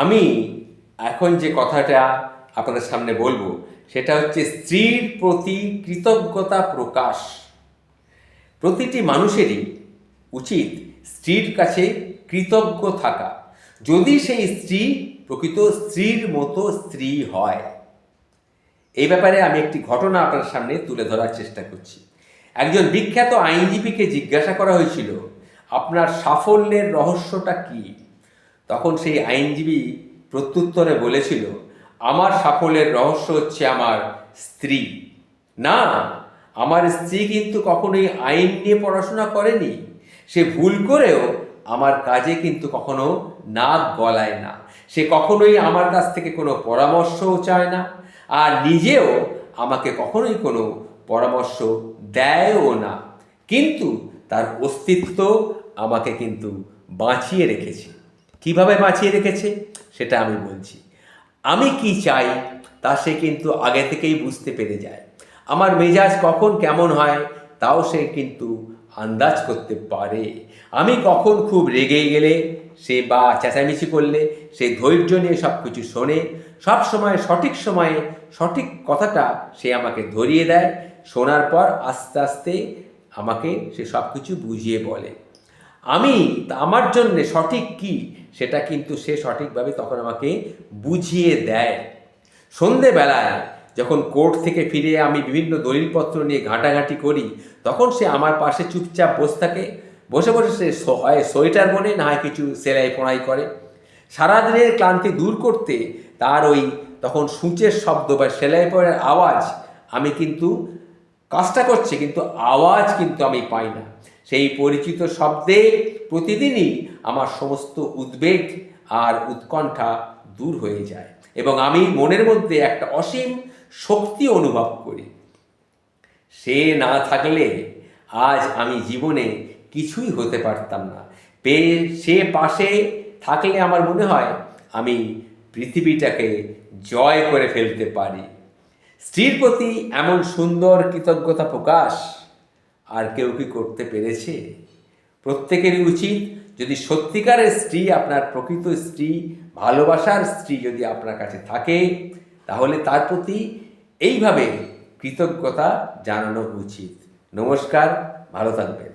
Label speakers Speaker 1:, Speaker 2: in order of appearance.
Speaker 1: আমি এখন যে কথাটা আপনাদের সামনে বলব, সেটা হচ্ছে স্ত্রীর প্রতি কৃতজ্ঞতা প্রকাশ। প্রতিটি মানুষেরই উচিত স্ত্রীর কাছে কৃতজ্ঞ থাকা। যদি সেই স্ত্রী প্রকৃত স্ত্রীর মতো স্ত্রী হয়, এই ব্যাপারে আমি একটি ঘটনা আপনার সামনে তুলে ধরার চেষ্টা করছি। একজন বিখ্যাত আইনজীবীকে জিজ্ঞাসা করা হয়েছিল, আপনার সাফল্যের রহস্যটা কি? তখন সেই আইনজীবী প্রত্যুত্তরে বলেছিল, আমার সাফল্যের রহস্য হচ্ছে আমার স্ত্রী। না, আমার স্ত্রী কিন্তু কখনোই আইন নিয়ে পড়াশোনা করেনি। সে ভুল করেও আমার কাজে কিন্তু কখনো নাক গলায় না। সে কখনোই আমার কাছ থেকে কোনো পরামর্শও চায় না। আর নিজেও আমাকে কখনোই কোনো পরামর্শ দেয়ও না। কিন্তু তার অস্তিত্ব আমাকে কিন্তু বাঁচিয়ে রেখেছে। কীভাবে বাঁচিয়ে রেখেছে, সেটা আমি বলছি। আমি কি চাই, তা সে কিন্তু আগে থেকেই বুঝতে পেরে যায়। আমার মেজাজ কখন কেমন হয়, তাও সে কিন্তু আন্দাজ করতে পারে। আমি কখন খুব রেগে গেলে, সে বা চেঁচামেচি করলে, সে ধৈর্য নিয়ে সব কিছু শোনে। সব সময়, সঠিক সময়ে, সঠিক কথাটা সে আমাকে ধরিয়ে দেয়। শোনার পর আস্তে আস্তে আমাকে সে সব কিছু বুঝিয়ে বলে। আমি আমার জন্যে সঠিক কি? সেটা কিন্তু সে সঠিকভাবে তখন আমাকে বুঝিয়ে দেয়। সন্ধেবেলায় যখন কোর্ট থেকে ফিরে আমি বিভিন্ন দলিলপত্র নিয়ে ঘাঁটাঘাঁটি করি, তখন সে আমার পাশে চুপচাপ বসে থাকে। বসে বসে সে হয় সোয়েটার বনে, না হয় কিছু সেলাই পোড়াই করে। সারাদিনের ক্লান্তি দূর করতে তার ওই তখন সূচের শব্দ বা সেলাই পড়ার আওয়াজ আমি কিন্তু কাজটা করছে, কিন্তু আওয়াজ কিন্তু আমি পাই না। সেই পরিচিত শব্দে প্রতিদিনই আমার সমস্ত উদ্বেগ আর উৎকণ্ঠা দূর হয়ে যায় এবং আমি মনের মধ্যে একটা অসীম শক্তি অনুভব করি। সে না থাকলে আজ আমি জীবনে কিছুই হতে পারতাম না। পেয়ে সে পাশে থাকলে আমার মনে হয় আমি পৃথিবীটাকে জয় করে ফেলতে পারি। স্ত্রীর প্রতি এমন সুন্দর কৃতজ্ঞতা প্রকাশ আর কেউ কি করতে পেরেছে? প্রত্যেকেরই উচিত যদি সত্যিকারের স্ত্রী আপনার প্রকৃত স্ত্রী, ভালোবাসার স্ত্রী যদি আপনার কাছে থাকে, তাহলে তার প্রতি এইভাবে কৃতজ্ঞতা জানানো উচিত। নমস্কার, ভালো থাকবেন।